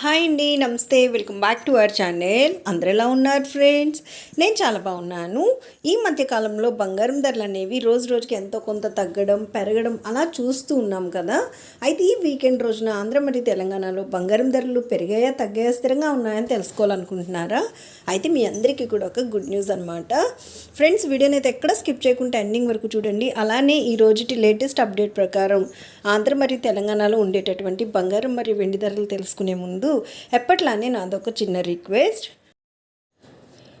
Hi అండి నమస్తే. Welcome back to our channel. అందరు ఎలా ఉన్నారు ఫ్రెండ్స్? నేను చాలా బాగున్నాను. ఈ మధ్యకాలంలో బంగారం ధరలు అనేవి రోజు రోజుకి ఎంతో కొంత తగ్గడం పెరగడం అలా చూస్తూ ఉన్నాం కదా. అయితే ఈ వీకెండ్ రోజున ఆంధ్ర మరియు తెలంగాణలో బంగారం ధరలు పెరిగాయా తగ్గాయా స్థిరంగా ఉన్నాయని తెలుసుకోవాలనుకుంటున్నారా? అయితే మీ అందరికీ కూడా ఒక గుడ్ న్యూస్ అనమాట ఫ్రెండ్స్ వీడియోని అయితే ఎక్కడ స్కిప్ చేయకుండా ఎండింగ్ వరకు చూడండి. అలానే ఈ రోజుటి లేటెస్ట్ అప్డేట్ ప్రకారం ఆంధ్ర మరియు తెలంగాణలో ఉండేటటువంటి బంగారం మరియు వెండి ధరలు తెలుసుకునే ముందు ఎప్పట్లానే నాదొక చిన్న రిక్వెస్ట్.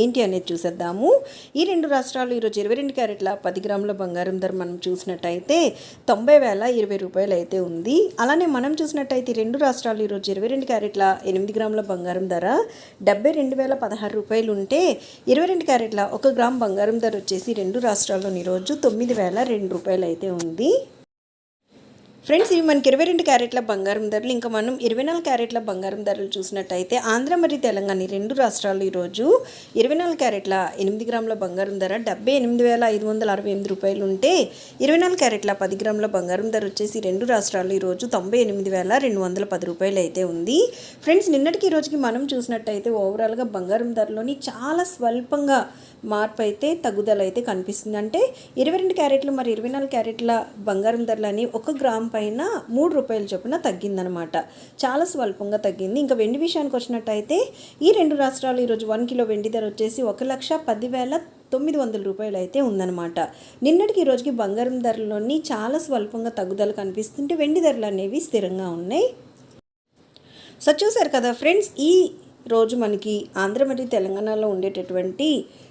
ఏంటి అనేది చూసేద్దాము. ఈ రెండు రాష్ట్రాలు ఈరోజు ఇరవై రెండు క్యారెట్ల పది గ్రాముల బంగారం ధర మనం చూసినట్టయితే తొంభై వేల ఇరవై రూపాయలు అయితే ఉంది. అలానే మనం చూసినట్టయితే ఈ రెండు రాష్ట్రాలు ఈరోజు ఇరవై రెండు క్యారెట్ల ఎనిమిది గ్రాముల బంగారం ధర డెబ్బై రెండు వేల పదహారు రూపాయలు ఉంటే ఇరవై రెండు క్యారెట్ల ఒక గ్రామ్ బంగారం ధర వచ్చేసి రెండు రాష్ట్రాల్లోని ఈరోజు తొమ్మిది వేల రెండు రూపాయలు అయితే ఉంది. ఫ్రెండ్స్ ఇవి మనకి ఇరవై రెండు క్యారెట్ల బంగారం ధరలు ఇంకా మనం ఇరవై నాలుగు క్యారెట్ల బంగారం ధరలు చూసినట్టయితే ఆంధ్ర మరియు తెలంగాణ ఈ రెండు రాష్ట్రాలు ఈరోజు ఇరవై నాలుగు క్యారెట్ల ఎనిమిది గ్రాముల బంగారం ధర డెబ్బై ఎనిమిది వేల ఐదు వందల అరవై ఎనిమిది రూపాయలు ఉంటే ఇరవై నాలుగు క్యారెట్ల పది గ్రాముల బంగారం ధర వచ్చేసి రెండు రాష్ట్రాలు ఈరోజు తొంభై ఎనిమిది వేల రెండు వందల పది రూపాయలు అయితే ఉంది. ఫ్రెండ్స్ నిన్నటికి ఈ రోజుకి మనం చూసినట్టయితే ఓవరాల్గా బంగారం ధరలోని చాలా స్వల్పంగా మార్పు అయితే తగ్గుదల అయితే కనిపిస్తుంది. అంటే ఇరవై రెండు క్యారెట్లు మరి ఇరవై నాలుగు క్యారెట్ల బంగారం ధరలని ఒక గ్రామ్ పైన మూడు రూపాయల చొప్పున తగ్గిందనమాట. చాలా స్వల్పంగా తగ్గింది. ఇంకా వెండి విషయానికి వచ్చినట్టయితే ఈ రెండు రాష్ట్రాలు ఈరోజు వన్ కిలో వెండి ధర వచ్చేసి ఒక లక్ష పదివేల తొమ్మిది వందల రూపాయలు అయితే ఉందన్నమాట నిన్నటికి ఈ రోజుకి బంగారం ధరలోని చాలా స్వల్పంగా తగ్గుదల కనిపిస్తుంటే వెండి ధరలు అనేవి స్థిరంగా ఉన్నాయి. సో చూసారు కదా ఫ్రెండ్స్ ఈ రోజు మనకి ఆంధ్ర మరియు తెలంగాణలో ఉండేటటువంటి